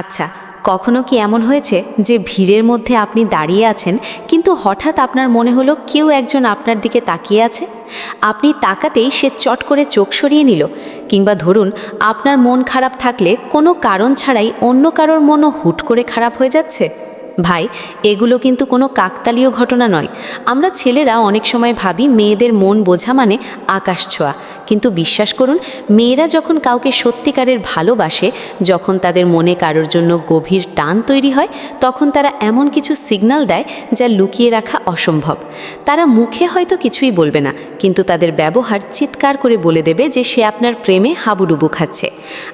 আচ্ছা কখনো কি এমন হয়েছে যে ভিড়ের মধ্যে আপনি দাঁড়িয়ে আছেন, কিন্তু হঠাৎ আপনার মনে হলো কেউ একজন আপনার দিকে তাকিয়ে আছে? আপনি তাকাতেই সে চট করে চোখ সরিয়ে নিল, কিংবা ধরুন, আপনার মন খারাপ থাকলে কোনো কারণ ছাড়াই অন্য কারোর মনও হুট করে খারাপ হয়ে যাচ্ছে? ভাই, এগুলো কিন্তু কোনো কাকতালীয় ঘটনা নয়। আমরা ছেলেরা অনেক সময় ভাবি মেয়েদের মন বোঝা মানে আকাশ ছোঁয়া। কিন্তু বিশ্বাস করুন, মেয়েরা যখন কাউকে সত্যিকারের ভালোবাসে, যখন তাদের মনে কারোর জন্য গভীর টান তৈরি হয়, তখন তারা এমন কিছু সিগন্যাল দেয় যা লুকিয়ে রাখা অসম্ভব। তারা মুখে হয়তো কিছুই বলবে না, কিন্তু তাদের ব্যবহার চিৎকার করে বলে দেবে যে সে আপনার প্রেমে হাবুডুবু খাচ্ছে।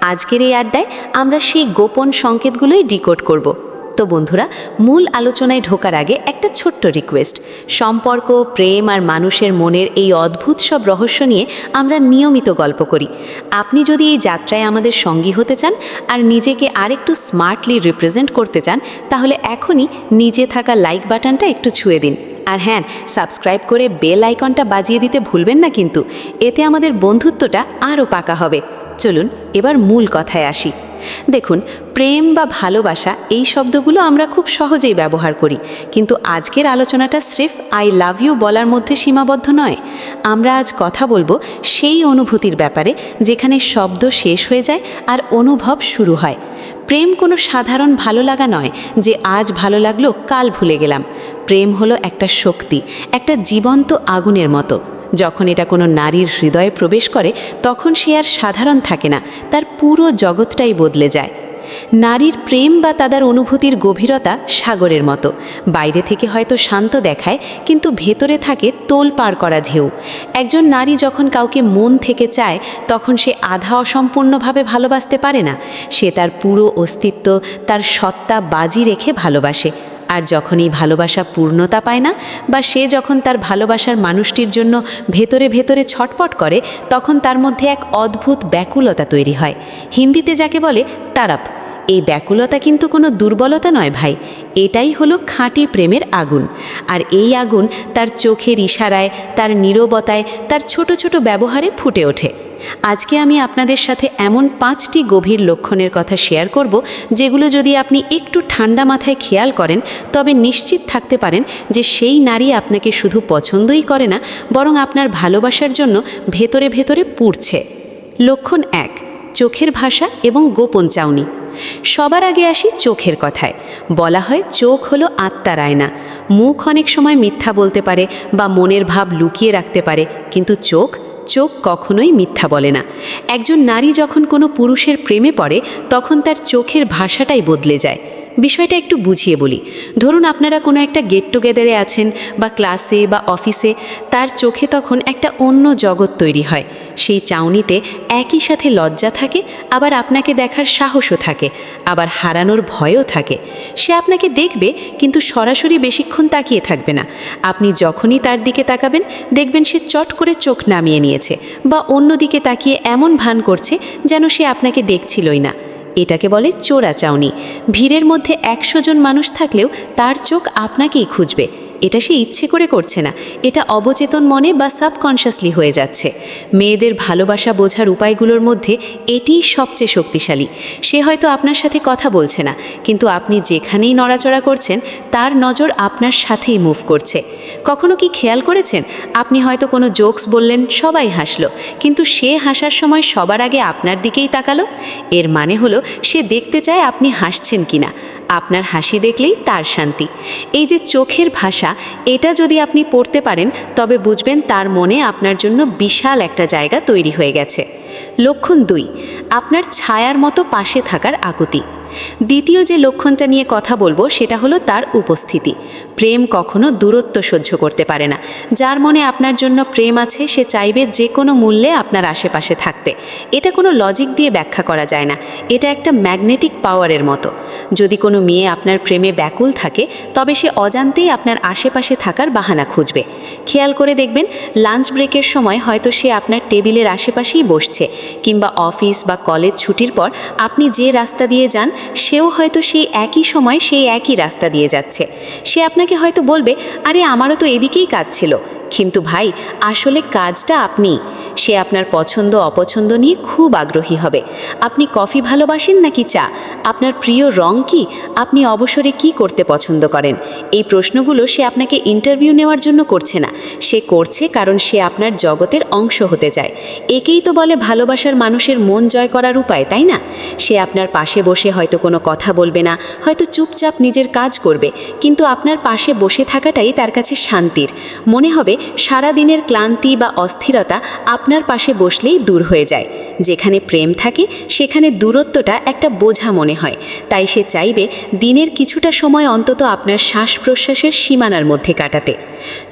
আজকের এই আড্ডায় আমরা সেই গোপন সংকেতগুলোই ডিকোড করব। তো বন্ধুরা, মূল আলোচনায় ঢোকার আগে একটা ছোট্ট রিকোয়েস্ট সম্পর্ক, প্রেম আর মানুষের মনের এই অদ্ভুত সব রহস্য নিয়ে আমরা নিয়মিত গল্প করি। আপনি যদি এই যাত্রায় আমাদের সঙ্গী হতে চান আর নিজেকে আরেকটু স্মার্টলি রিপ্রেজেন্ট করতে চান, তাহলে এখনই নিজে থাকা লাইক বাটনটা একটু ছুঁয়ে দিন। আর হ্যাঁ সাবস্ক্রাইব করে বেল আইকনটা বাজিয়ে দিতে ভুলবেন না কিন্তু। এতে আমাদের বন্ধুত্বটা আরও পাকা হবে। চলুন, এবার মূল কথায় আসি। দেখুন, প্রেম বা ভালোবাসা এই শব্দগুলো আমরা খুব সহজেই ব্যবহার করি, কিন্তু আজকের আলোচনাটা স্রেফ আই লাভ ইউ বলার মধ্যে সীমাবদ্ধ নয়। আমরা আজ কথা বলব সেই অনুভূতির ব্যাপারে, যেখানে শব্দ শেষ হয়ে যায় আর অনুভব শুরু হয়। প্রেম কোনো সাধারণ ভালো লাগা নয় যে আজ ভালো লাগল, কাল ভুলে গেলাম। প্রেম হলো একটা শক্তি, একটা জীবন্ত আগুনের মতো। যখন এটা কোনো নারীর হৃদয়ে প্রবেশ করে, তখন সে আর সাধারণ থাকে না, তার পুরো জগৎটাই বদলে যায়। নারীর প্রেম বা তাদের অনুভূতির গভীরতা সাগরের মতো। বাইরে থেকে হয়তো শান্ত দেখায়, কিন্তু ভেতরে থাকে তোল পার করা ঢেউ। একজন নারী যখন কাউকে মন থেকে চায়, তখন সে আধা অসম্পূর্ণভাবে ভালোবাসতে পারে না। সে তার পুরো অস্তিত্ব, তার সত্তা বাজি রেখে ভালোবাসে। আর যখনই ভালোবাসা পূর্ণতা পায় না, বা সে যখন তার ভালোবাসার মানুষটির জন্য ভেতরে ভেতরে ছটপট করে, তখন তার মধ্যে এক অদ্ভুত ব্যাকুলতা তৈরি হয়। হিন্দিতে যাকে বলে তারাপ। এই ব্যাকুলতা কিন্তু কোনো দুর্বলতা নয় ভাই, এটাই হলো খাঁটি প্রেমের আগুন। আর এই আগুন তার চোখের ইশারায়, তার নীরবতায়, তার ছোট ছোট ব্যবহারে ফুটে ওঠে। আজকে আমি আপনাদের সাথে এমন পাঁচটি গভীর লক্ষণের কথা শেয়ার করব, যেগুলো যদি আপনি একটু ঠান্ডা মাথায় খেয়াল করেন, তবে নিশ্চিত থাকতে পারেন যে সেই নারী আপনাকে শুধু পছন্দই করে না, বরং আপনার ভালোবাসার জন্য ভেতরে ভেতরে পুড়ছে। লক্ষণ এক, চোখের ভাষা এবং গোপন চাউনি। সবার আগে আসি চোখের কথায়। বলা হয় চোখ হলো আত্মার আয়না। মুখ অনেক সময় মিথ্যা বলতে পারে বা মনের ভাব লুকিয়ে রাখতে পারে, কিন্তু চোখ চোখ কখনোই মিথ্যা বলে না। একজন নারী যখন কোনো পুরুষের প্রেমে পড়ে, তখন তার চোখের ভাষাটাই বদলে যায়। বিষয়টা একটু বুঝিয়ে বলি। ধরুন আপনারা কোনো একটা গেট টুগেদারে আছেন বা ক্লাসে বা অফিসে তার চোখে তখন একটা অন্য জগৎ তৈরি হয়। সেই চাউনিতে একই সাথে লজ্জা থাকে, আবার আপনাকে দেখার সাহসও থাকে, আবার হারানোর ভয়ও থাকে। সে আপনাকে দেখবে, কিন্তু সরাসরি বেশিক্ষণ তাকিয়ে থাকবে না। আপনি যখনই তার দিকে তাকাবেন, দেখবেন সে চট করে চোখ নামিয়ে নিয়েছে বা অন্য দিকে তাকিয়ে এমন ভান করছে যেন সে আপনাকে দেখছিলই না। এটাকে বলে চোরা চাউনি ভিড়ের মধ্যে একশো জন মানুষ থাকলেও তার চোখ আপনাকেই খুঁজবে। এটা সে ইচ্ছে করে করছে না। এটা অবচেতন মনে বা সাবকনশাসলি হয়ে যাচ্ছে। মেয়েদের ভালোবাসা বোঝার উপায়গুলোর মধ্যে এটিই সবচেয়ে শক্তিশালী। সে হয়তো আপনার সাথে কথা বলছে না, কিন্তু আপনি যেখানেই নড়াচড়া করছেন, তার নজর আপনার সাথেই মুভ করছে। কখনো কি খেয়াল করেছেন? আপনি হয়তো কোনো জোকস বললেন, সবাই হাসলো, কিন্তু সে হাসার সময় সবার আগে আপনার দিকেই তাকালো? এর মানে হলো, সে দেখতে চায় আপনি হাসছেন কিনা। আপনার হাসি দেখলেই তার শান্তি। এই যে চোখের ভাষা, এটা যদি আপনি পড়তে পারেন, তবে বুঝবেন তার মনে আপনার জন্য বিশাল একটা জায়গা তৈরি হয়ে গেছে। লক্ষণ দুই, আপনার ছায়ার মতো পাশে থাকার আকুতি। দ্বিতীয় যে লক্ষণটা নিয়ে কথা বলব, সেটা হলো তার উপস্থিতি। প্রেম কখনো দূরত্ব সহ্য করতে পারে না। যার মনে আপনার জন্য প্রেম আছে, সে চাইবে যে কোনো মূল্যে আপনার আশেপাশে থাকতে। এটা কোনো লজিক দিয়ে ব্যাখ্যা করা যায় না। এটা একটা ম্যাগনেটিক পাওয়ারের মতো। যদি কোনো মেয়ে আপনার প্রেমে ব্যাকুল থাকে, তবে সে অজান্তেই আপনার আশেপাশে থাকার বাহানা খুঁজবে। খেয়াল করে দেখবেন লাঞ্চ ব্রেকের সময় হয়তো সে আপনার টেবিলের আশেপাশেই বসছে, কিংবা অফিস বা কলেজ ছুটির পর আপনি যে রাস্তা দিয়ে যান, সেও হয়তো সেই একই সময় সেই একই রাস্তা দিয়ে যাচ্ছে। সে আপনাকে হয়তো বলবে, আরে, আমারও তো এদিকেই কাজ ছিল। কিন্তু ভাই, আসলে কাজটা আপনি। সে আপনার পছন্দ, অপছন্দ নিয়ে খুব আগ্রহী হবে। আপনি কফি ভালোবাসেন নাকি চা? আপনার প্রিয় রং কি? আপনি অবসরে কি করতে পছন্দ করেন? এই প্রশ্নগুলো সে আপনাকে ইন্টারভিউ নেওয়ার জন্য করছে না। সে করছে কারণ সে আপনার জগতের অংশ হতে চায়। একেই তো বলে ভালোবাসার মানুষের মন জয় করার উপায়, তাই না? সে আপনার পাশে বসে হয়তো কোনো কথা বলবে না, হয়তো চুপচাপ নিজের কাজ করবে, কিন্তু আপনার পাশে বসে থাকাটাই তার কাছে শান্তির। মনে হবে সারা দিনের ক্লান্তি বা অস্থিরতা আপনার পাশে বসলেই দূর হয়ে যায়। যেখানে প্রেম থাকে, সেখানে দূরত্বটা একটা বোঝা মনে হয়। তাই সে চাইবে দিনের কিছুটা সময় অন্তত আপনার শ্বাস প্রশ্বাসের সীমানার মধ্যে কাটাতে।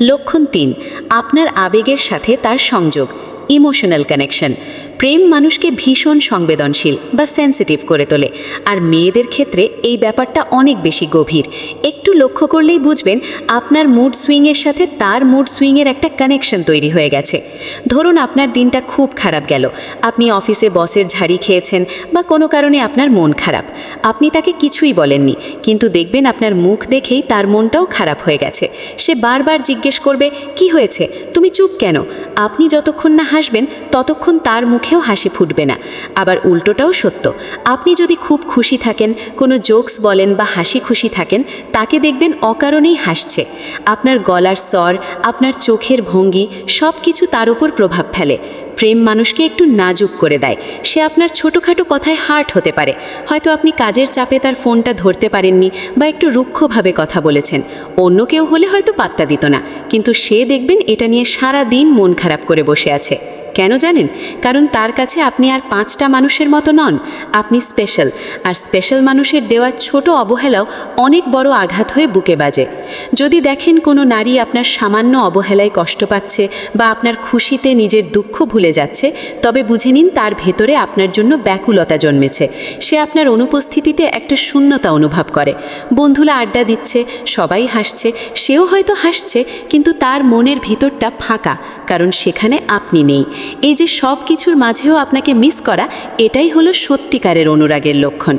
লক্ষণ তিন, আপনার আবেগের সাথে তার সংযোগ, ইমোশনাল কানেকশন। প্রেম মানুষকে ভীষণ সংবেদনশীল বা সেন্সিটিভ করে তোলে। আর মেয়েদের ক্ষেত্রে এই ব্যাপারটা অনেক বেশি গভীর। একটু লক্ষ্য করলেই বুঝবেন আপনার মুড সুইংয়ের সাথে তার মুড সুইংয়ের একটা কানেকশন তৈরি হয়ে গেছে। ধরুন আপনার দিনটা খুব খারাপ গেল। আপনি অফিসে বসের ঝাড়ি খেয়েছেন বা কোনো কারণে আপনার মন খারাপ। আপনি তাকে কিছুই বলেননি, কিন্তু দেখবেন আপনার মুখ দেখেই তার মনটাও খারাপ হয়ে গেছে। সে বারবার জিজ্ঞেস করবে, কি হয়েছে? তুমি চুপ কেন? আপনি যতক্ষণ না হাসবেন, ততক্ষণ তার মুখেও হাসি ফুটবে না। আবার উল্টোটাও সত্য। আপনি যদি খুব খুশি থাকেন, কোনো জোকস বলেন বা হাসি খুশি থাকেন, তাকে দেখবেন অকারণেই হাসছে। আপনার গলার স্বর, আপনার চোখের ভঙ্গি সব কিছু তার উপর প্রভাব ফেলে। প্রেম মানুষকে একটু নাজুক করে দেয়। সে আপনার ছোটোখাটো কথায় হার্ট হতে পারে। হয়তো আপনি কাজের চাপে তার ফোনটা ধরতে পারেননি বা একটু রুক্ষভাবে কথা বলেছেন। অন্য কেউ হলে হয়তো পাত্তা দিত না। কিন্তু সে দেখবেন এটা নিয়ে সারা দিন মন খারাপ করে বসে আছে। কেন জানেন? কারণ তার কাছে আপনি আর পাঁচটা মানুষের মতো নন। আপনি স্পেশাল। আর স্পেশাল মানুষের দেওয়া ছোট অবহেলাও অনেক বড় আঘাত হয়ে বুকে বাজে। যদি দেখেন কোনো নারী আপনার সামান্য অবহেলায় কষ্ট পাচ্ছে বা আপনার খুশিতে নিজের দুঃখ ভুলে যাচ্ছে, তবে বুঝে নিন তার ভেতরে আপনার জন্য ব্যাকুলতা জন্মেছে। সে আপনার অনুপস্থিতিতে একটা শূন্যতা অনুভব করে। বন্ধুরা আড্ডা দিচ্ছে, সবাই হাসছে, সেও হয়তো হাসছে, কিন্তু তার মনের ভিতরটা ফাঁকা, কারণ সেখানে আপনি নেই। এই যে সব কিছুর মাঝেও আপনাকে মিস করা, এটাই হলো সত্যিকারের অনুরাগের লক্ষণ।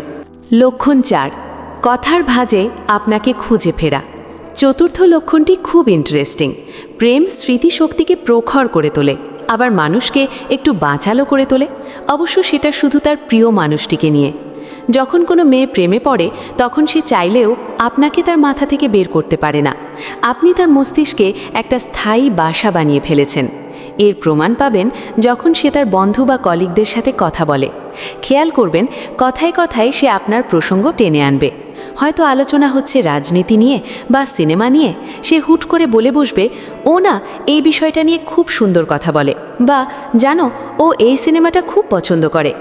লক্ষণ চার, কথার ভাজে আপনাকে খুঁজে ফেরা। চতুর্থ লক্ষণটি খুব ইন্টারেস্টিং প্রেম স্মৃতিশক্তিকে প্রখর করে তোলে। আবার মানুষকে একটু বাঁচালো করে তোলে। অবশ্য সেটা শুধু তার প্রিয় মানুষটিকে নিয়ে। যখন কোনো মেয়ে প্রেমে পড়ে, তখন সে চাইলেও আপনাকে তার মাথা থেকে বের করতে পারে না। আপনি তার মস্তিষ্কে একটা স্থায়ী বাসা বানিয়ে ফেলেছেন। এর প্রমাণ পাবেন যখন সে তার বন্ধু বা কলিগদের সাথে কথা বলে। খেয়াল করবেন, কথায় কথায় সে আপনার প্রসঙ্গ টেনে আনবে। হয়তো আলোচনা হচ্ছে রাজনীতি নিয়ে বা সিনেমা নিয়ে, সে হুট করে বলে বসবে, ও না, এই বিষয়টা নিয়ে খুব সুন্দর কথা বলে। বা, জানো, ও এই সিনেমাটা খুব পছন্দ করে।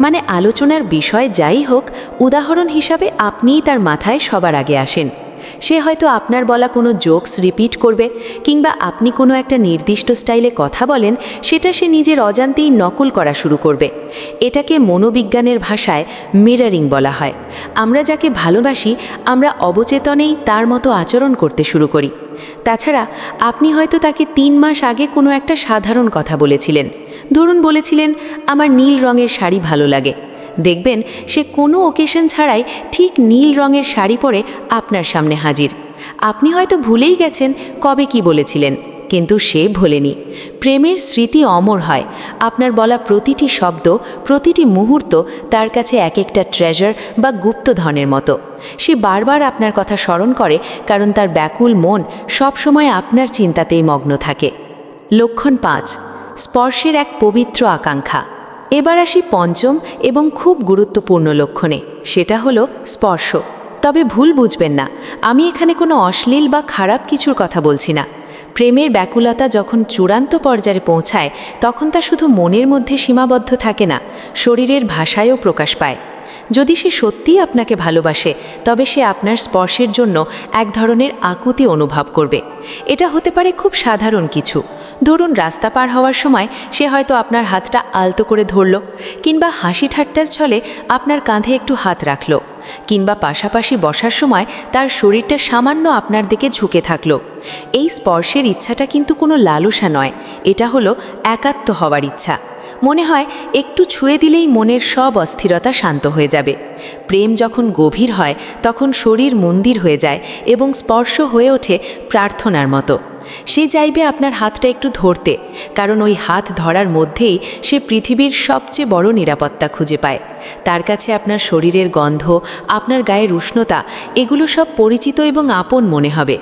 মানে আলোচনার বিষয় যাই হোক, উদাহরণ হিসাবে আপনিই তার মাথায় সবার আগে আসেন। সে হয়তো আপনার বলা কোনো জোকস রিপিট করবে কিংবা আপনি কোনো একটা নির্দিষ্ট স্টাইলে কথা বলেন, সেটা সে নিজের অজান্তেই নকল করা শুরু করবে। এটাকে মনোবিজ্ঞানের ভাষায় মিরারিং বলা হয়। আমরা যাকে ভালোবাসি, আমরা অবচেতনেই তার মতো আচরণ করতে শুরু করি। তাছাড়া, আপনি হয়তো তাকে তিন মাস আগে কোনো একটা সাধারণ কথা বলেছিলেন। ধরুন বলেছিলেন, আমার নীল রঙের শাড়ি ভালো লাগে। দেখবেন সে কোনো ওকেশন ছাড়াই ঠিক নীল রঙের শাড়ি পরে আপনার সামনে হাজির। আপনি হয়তো ভুলেই গেছেন কবে কি বলেছিলেন, কিন্তু সে ভোলেনি। প্রেমের স্মৃতি অমর হয়। আপনার বলা প্রতিটি শব্দ, প্রতিটি মুহূর্ত তার কাছে এক একটা ট্রেজার বা গুপ্তধনের মতো। সে বারবার আপনার কথা স্মরণ করে, কারণ তার ব্যাকুল মন সবসময় আপনার চিন্তাতেই মগ্ন থাকে। লক্ষণ পাঁচ, স্পর্শের এক পবিত্র আকাঙ্ক্ষা। এবার আসি পঞ্চম এবং খুব গুরুত্বপূর্ণ লক্ষণে, সেটা হলো স্পর্শ। তবে ভুল বুঝবেন না, আমি এখানে কোনো অশ্লীল বা খারাপ কিছুর কথা বলছি না। প্রেমের ব্যাকুলতা যখন চূড়ান্ত পর্যায়ে পৌঁছায়, তখন তা শুধু মনের মধ্যে সীমাবদ্ধ থাকে না, শরীরের ভাষায়ও প্রকাশ পায়। যদি সে সত্যিই আপনাকে ভালোবাসে, তবে সে আপনার স্পর্শের জন্য এক ধরনের আকুতি অনুভব করবে। এটা হতে পারে খুব সাধারণ কিছু। ধরুন রাস্তা পার হওয়ার সময় সে হয়তো আপনার হাতটা আলতো করে ধরল, কিংবা হাসি ঠাট্টার ছলে আপনার কাঁধে একটু হাত রাখল, কিংবা পাশাপাশি বসার সময় তার শরীরটা সামান্য আপনার দিকে ঝুঁকে থাকল। এই স্পর্শের ইচ্ছাটা কিন্তু কোনো লালসা নয়, এটা হলো একাত্ম হওয়ার ইচ্ছা। মনে হয় একটু ছুঁয়ে দিলেই মনের সব অস্থিরতা শান্ত হয়ে যাবে। প্রেম যখন গভীর হয়, তখন শরীর মন্দির হয়ে যায় এবং স্পর্শ হয়ে ওঠে প্রার্থনার মতো। সে চাইবে আপনার হাতটা একটু ধরতে, কারণ ওই হাত ধরার মধ্যেই সে পৃথিবীর সবচেয়ে বড় নিরাপত্তা খুঁজে পায়। তার কাছে আপনার শরীরের গন্ধ, আপনার গায়ের উষ্ণতা, এগুলো সব পরিচিত এবং আপন মনে হবে।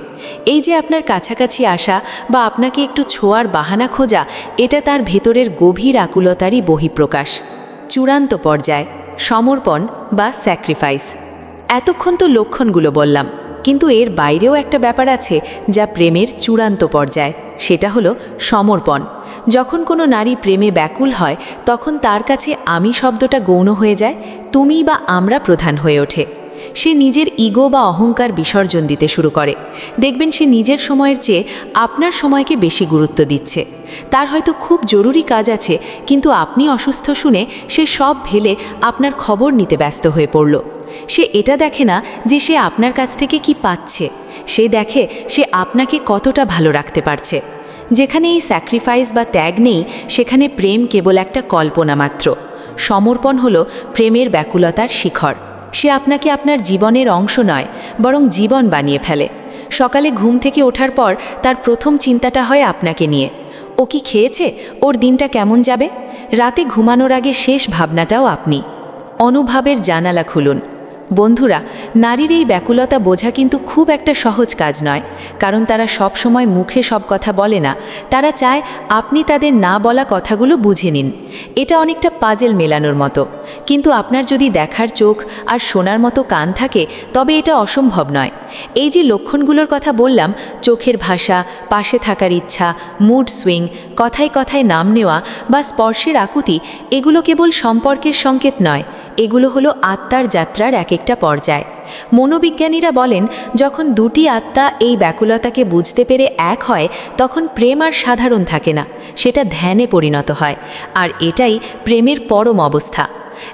এই যে আপনার কাছাকাছি আসা বা আপনাকে একটু ছোঁয়ার বাহানা খোঁজা, এটা তার ভেতরের গভীর আকুলতারই বহিঃপ্রকাশ। চূড়ান্ত পর্যায়, সমর্পণ বা স্যাক্রিফাইস। এতক্ষণ তো লক্ষণগুলো বললাম। কিন্তু এর বাইরেও একটা ব্যাপার আছে যা প্রেমের চূড়ান্ত পর্যায়। সেটা হলো সমর্পণ। যখন কোনো নারী প্রেমে ব্যাকুল হয়, তখন তার কাছে আমি শব্দটা গৌণ হয়ে যায় তুমি বা আমরা প্রধান হয়ে ওঠে। সে নিজের ইগো বা অহংকার বিসর্জন দিতে শুরু করে। দেখবেন সে নিজের সময়ের চেয়ে আপনার সময়কে বেশি গুরুত্ব দিচ্ছে। তার হয়তো খুব জরুরি কাজ আছে, কিন্তু আপনি অসুস্থ শুনে সে সব ভেলে আপনার খবর নিতে ব্যস্ত হয়ে পড়ল। সে এটা দেখে না যে সে আপনার কাছ থেকে কি পাচ্ছে। সে দেখে সে আপনাকে কতটা ভালো রাখতে পারছে। যেখানে এই স্যাক্রিফাইস বা ত্যাগ নেই, সেখানে প্রেম কেবল একটা কল্পনা মাত্র। সমর্পণ হলো প্রেমের ব্যাকুলতার শিখর। সে আপনাকে আপনার জীবনের অংশ নয়, বরং জীবন বানিয়ে ফেলে। সকালে ঘুম থেকে ওঠার পর তার প্রথম চিন্তাটা হয় আপনাকে নিয়ে। ও কি খেয়েছে? ওর দিনটা কেমন যাবে? রাতে ঘুমানোর আগে শেষ ভাবনাটাও আপনি। অনুভবের জানালা খুলুন। বন্ধুরা, নারীর এই ব্যাকুলতা বোঝা কিন্তু খুব একটা সহজ কাজ নয়, কারণ তারা সব সময় মুখে সব কথা বলে না। তারা চায় আপনি তাদের না বলা কথাগুলো বুঝে নিন। এটা অনেকটা পাজেল মেলানোর মতো। কিন্তু আপনার যদি দেখার চোখ আর শোনার মতো কান থাকে, তবে এটা অসম্ভব নয়। এই যে লক্ষণগুলোর কথা বললাম, চোখের ভাষা, পাশে থাকার ইচ্ছা মুড সুইং কথায় কথায় নাম নেওয়া বা স্পর্শের আকুতি, এগুলো কেবল সম্পর্কের সংকেত নয় এগুলো হলো আত্মার যাত্রার এক একটা পর্যায়। মনোবিজ্ঞানীরা বলেন, যখন দুটি আত্মা এই ব্যাকুলতাকে বুঝতে পেরে এক হয়, তখন প্রেম আর সাধারণ থাকে না, সেটা ধ্যানে পরিণত হয়, আর এটাই প্রেমের পরম অবস্থা।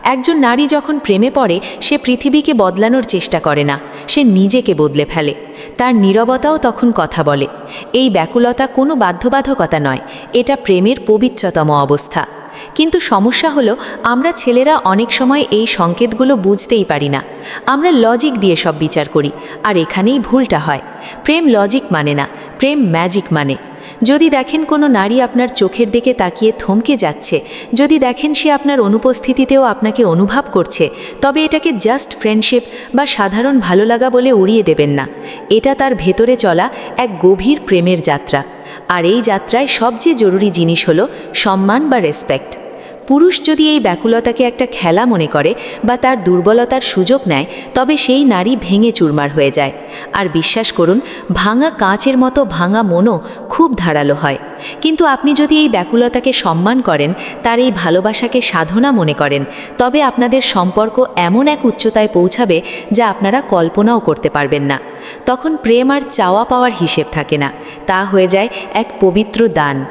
একজন নারী যখন প্রেমে পড়ে, সে পৃথিবীকে বদলানোর চেষ্টা করে না, সে নিজেকে বদলে ফেলে, তার নীরবতাও তখন কথা বলে। এই ব্যাকুলতা কোনো বাধ্যবাধকতা নয়, এটা প্রেমের পবিত্রতম অবস্থা। কিন্তু সমস্যা হলো, আমরা ছেলেরা অনেক সময় এই সংকেতগুলো বুঝতেই পারি না। আমরা লজিক দিয়ে সব বিচার করি, আর এখানেই ভুলটা হয়। প্রেম লজিক মানে না, প্রেম ম্যাজিক মানে। যদি দেখেন কোনো নারী আপনার চোখের দিকে তাকিয়ে থমকে যাচ্ছে, যদি দেখেন সে আপনার অনুপস্থিতিতেও আপনাকে অনুভব করছে, তবে এটাকে জাস্ট ফ্রেন্ডশিপ বা সাধারণ ভালো লাগা বলে উড়িয়ে দেবেন না। এটা তার ভেতরে চলা এক গভীর প্রেমের যাত্রা। আর এই যাত্রায় সবচেয়ে জরুরি জিনিস হলো সম্মান বা রেসপেক্ট পুরুষ যদি এই ব্যাকুলতাকে একটা খেলা মনে করে বা তার দুর্বলতার সুযোগ নেয়, তবে সেই নারী ভেঙে চুরমার হয়ে যায়। আর বিশ্বাস করুন, ভাঙা কাঁচের মতো ভাঙা মনও খুব ধারালো হয়। কিন্তু আপনি যদি এই ব্যাকুলতাকে সম্মান করেন, তার এই ভালোবাসাকে সাধনা মনে করেন, তবে আপনাদের সম্পর্ক এমন এক উচ্চতায় পৌঁছাবে যা আপনারা কল্পনাও করতে পারবেন না। তখন প্রেম আর চাওয়া পাওয়ার হিসেব থাকে না। তা হয়ে যায় এক পবিত্র দান।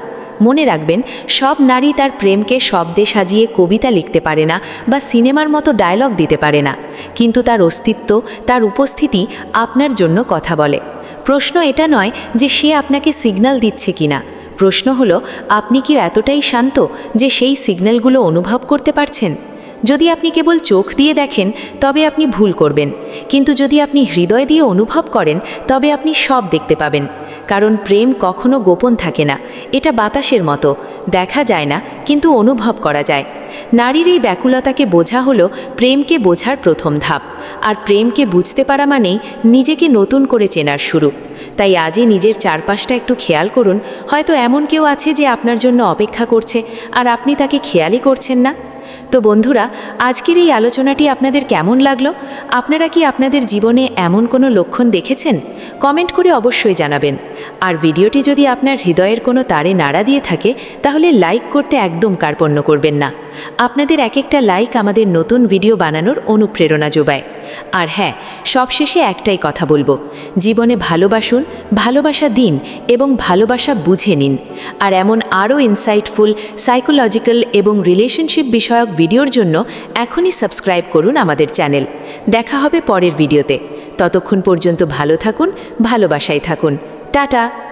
মনে রাখবেন, সব নারী তার প্রেমকে শব্দে সাজিয়ে কবিতা লিখতে পারে না বা সিনেমার মতো ডায়লগ দিতে পারে না। কিন্তু তার অস্তিত্ব, তার উপস্থিতি আপনার জন্য কথা বলে। প্রশ্ন এটা নয় যে সে আপনাকে সিগন্যাল দিচ্ছে কিনা। প্রশ্ন হলো, আপনি কি এতটাই শান্ত যে সেই সিগন্যালগুলো অনুভব করতে পারছেন? যদি আপনি কেবল চোখ দিয়ে দেখেন, তবে আপনি ভুল করবেন। কিন্তু যদি আপনি হৃদয় দিয়ে অনুভব করেন, তবে আপনি সব দেখতে পাবেন। কারণ প্রেম কখনো গোপন থাকে না। এটা বাতাসের মতো। দেখা যায় না, কিন্তু অনুভব করা যায়। নারীর এই ব্যাকুলতাকে বোঝা হলো প্রেমকে বোঝার প্রথম ধাপ। আর প্রেমকে বুঝতে পারা মানেই নিজেকে নতুন করে চেনার শুরু। তাই আজই নিজের চারপাশটা একটু খেয়াল করুন। হয়তো এমন কেউ আছে যে আপনার জন্য অপেক্ষা করছে, আর আপনি তাকে খেয়ালই করছেন না। তো বন্ধুরা, আজকের এই আলোচনাটি আপনাদের কেমন লাগল? আপনারা কি আপনাদের জীবনে এমন কোনো লক্ষণ দেখেছেন? কমেন্ট করে অবশ্যই জানাবেন। আর ভিডিওটি যদি আপনার হৃদয়ের কোনো তারে নাড়া দিয়ে থাকে, তাহলে লাইক করতে একদম কার্পণ্য করবেন না। আপনাদের এক একটা লাইক আমাদের নতুন ভিডিও বানানোর অনুপ্রেরণা যোগায়। আর হ্যাঁ সবশেষে একটাই কথা বলব। জীবনে ভালোবাসুন, ভালোবাসা দিন এবং ভালোবাসা বুঝে নিন। আর এমন আরও ইনসাইটফুল সাইকোলজিক্যাল এবং রিলেশনশিপ বিষয়ক ভিডিওর জন্য এখনই সাবস্ক্রাইব করুন আমাদের চ্যানেল দেখা হবে পরের ভিডিওতে। ততক্ষণ পর্যন্ত ভালো থাকুন, ভালোবাসায় থাকুন। টাটা!